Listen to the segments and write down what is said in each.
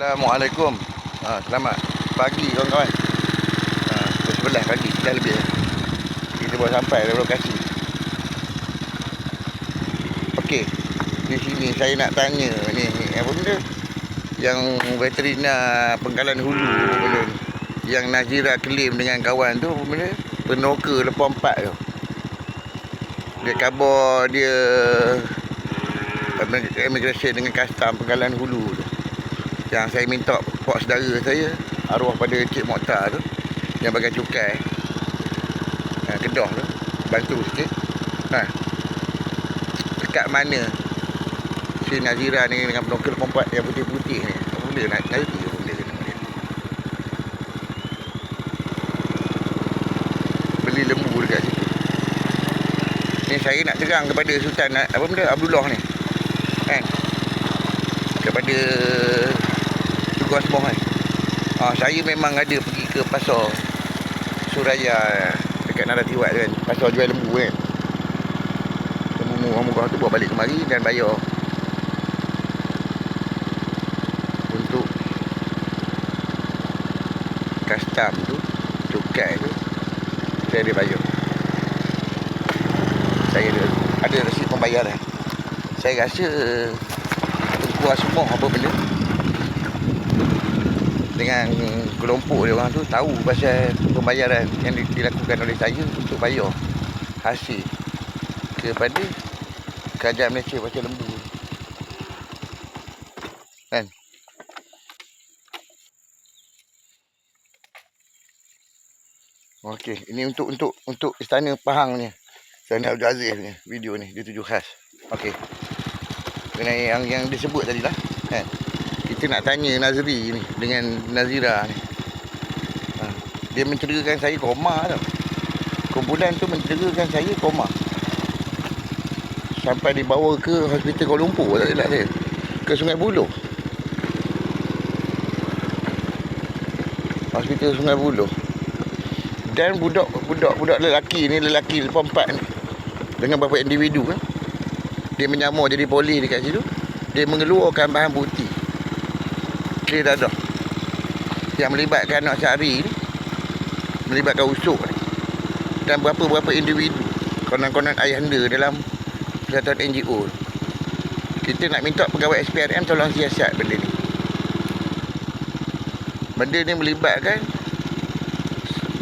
Assalamualaikum. Ha, selamat pagi kawan-kawan. Ha, pukul 11 pagi, dah lebih. Kita baru sampai dari lokasi. Okey. Di sini saya nak tanya ni, apa benda? Yang veterina Pengkalan Hulu benda ni? Yang Nazira claim dengan kawan tu apa benda? Penoka lepas empat tu. Dia khabar dia immigration dengan custom Pengkalan Hulu tu yang saya minta pak saudara saya arwah pada Cik Mokhtar tu yang bagai cukai. Ha, kedah tu bantu sikit. Ha. dekat mana? Si Nazira ni dengan penokil pompat yang putih-putih ni. Apa benda nak nama dia beli lembu dekat situ. Ni saya nak terang kepada Sultan apa benda? Abdullah ni. Kan? Kepada tugas boh kan. Ha, saya memang ada pergi ke pasar Suraya dekat Naratiwat kan. Pasar jual lembu kan. Lembu murah-murah tu bawa balik kemari dan bayar. Untuk custom tu, cukai tu, saya ada bayar. Saya ada, ada resit pembayaran. Saya rasa Tengkuas semua apa benda dengan kelompok dia orang tu tahu pasal pembayaran yang dilakukan oleh saya untuk bayar hasil kepada kerajaan Malaysia pasal lembu kan Okey, ini untuk untuk untuk istana Pahang ni. Istana Abdul Aziz ni video ni dituju khas. Okey. Kena yang yang disebut tadi lah kan kita nak tanya Nazri ni dengan Nazira ni. Ha, dia mencerigakan saya koma tau. Kumpulan tu mencerigakan saya koma. Sampai dibawa ke hospital Kuala Lumpur tak silap saya. Ke Sungai Buloh. Hospital Sungai Buloh. Dan budak budak budak lelaki ni lelaki lepas empat ni. Dengan beberapa individu kan. Dia menyamar jadi polis dekat situ. Dia mengeluarkan bahan putih clear dah dah. Yang melibatkan anak syari ni melibatkan usuk ni dan berapa-berapa individu konon-konon ayahanda dalam persatuan NGO kita nak minta pegawai SPRM tolong siasat benda ni. Benda ni melibatkan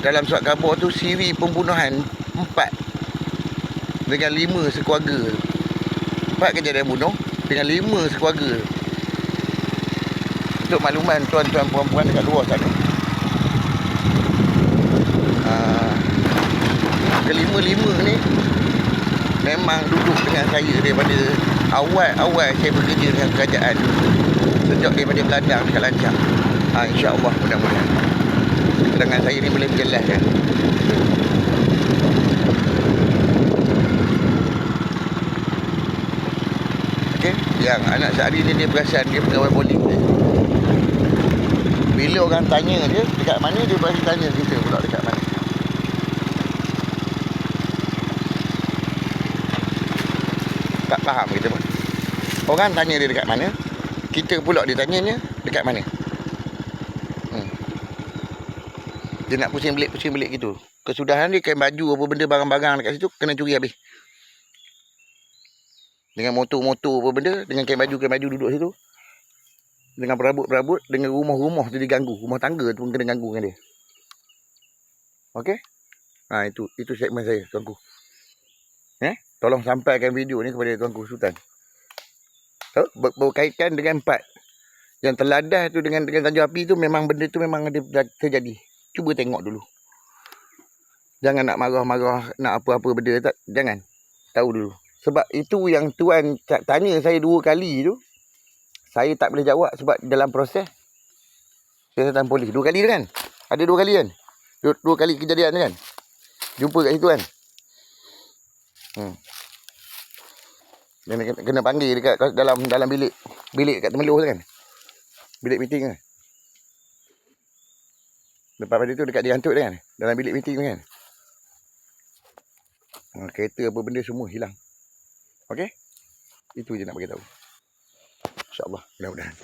dalam surat khabar tu siri pembunuhan empat dengan lima sekeluarga. Empat kejadian bunuh dengan lima sekeluarga untuk makluman tuan-tuan puan-puan dekat luar sana. Uh, kelima-lima ni memang duduk dengan saya daripada awal-awal saya bekerja dengan kerajaan sejak daripada Belandang dekat Lancang. Ha, InsyaAllah mudah-mudahan. Dengan saya ni boleh berjelaskan. Okay. Yang anak sehari ni dia perasan dia pegawai polis bila orang tanya dia dekat mana dia bagi tanya kita pula dekat mana? Tak faham kita pun. Orang tanya dia dekat mana kita pula dia tanyanya dekat mana? Hmm. dia nak pusing belik pusing belik gitu. Kesudahan dia kain baju apa benda barang-barang dekat situ kena curi habis. Dengan motor-motor apa benda dengan kain baju kain baju duduk situ dengan perabot-perabot dengan rumah-rumah tu diganggu. Rumah tangga tu pun kena ganggu dengan dia. Okey? Ha itu itu segmen saya tuanku eh? Tolong sampaikan video ni kepada tuanku sultan. So, ber berkaitan dengan empat. Yang teladah tu dengan dengan tanjung api tu memang benda tu memang ada terjadi. Cuba tengok dulu. Jangan nak marah-marah nak apa-apa benda tak jangan. Tahu dulu. Sebab itu yang tuan tanya saya dua kali tu saya tak boleh jawab sebab dalam proses siasatan polis. Dua kali kan? Ada dua kali kan? Dua, dua kali kejadian kan? Jumpa kat situ kan? Hmm. Kena, kena, kena panggil dekat dalam dalam bilik. Bilik kat Temeloh kan? Bilik meeting kan? Lepas pada tu dekat dihantuk kan? Dalam bilik meeting kan? Hmm, kereta apa benda semua hilang. Okey? Itu je nak bagi tahu. InsyaAllah mudah-mudahan